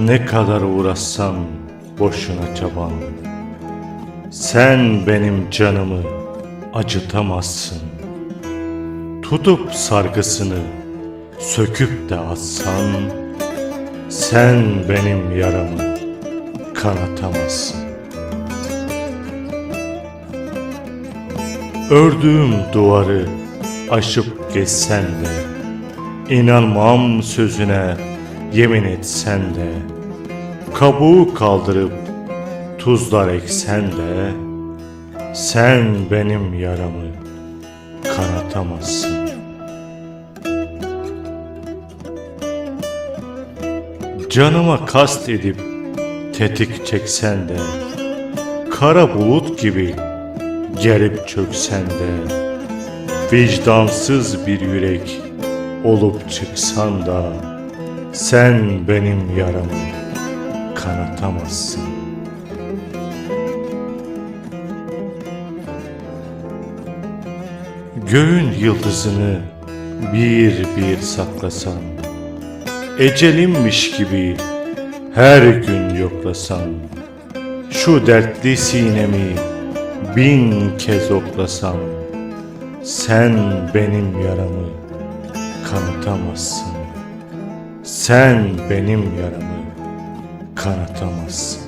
Ne kadar uğraşsan boşuna çaban. Sen benim canımı acıtamazsın. Tutup sargısını söküp de atsan Sen benim yaramı kanatamazsın. Ördüğüm duvarı aşıp geçsen de İnanmam sözüne yemin etsen de Kabuğu kaldırıp tuzlar eksen de Sen benim yaramı kanatamazsın. Canıma kast edip tetik çeksen de Kara bulut gibi gerip çöksen de Vicdansız bir yürek olup çıksan da Sen benim yaramı kanatamazsın. Göğün yıldızını bir bir saklasan Ecelimmiş gibi her gün yoklasan Şu dertli sinemi bin kez oklasam Sen benim yaramı kanatamazsın Sen benim yaramı kanatamazsın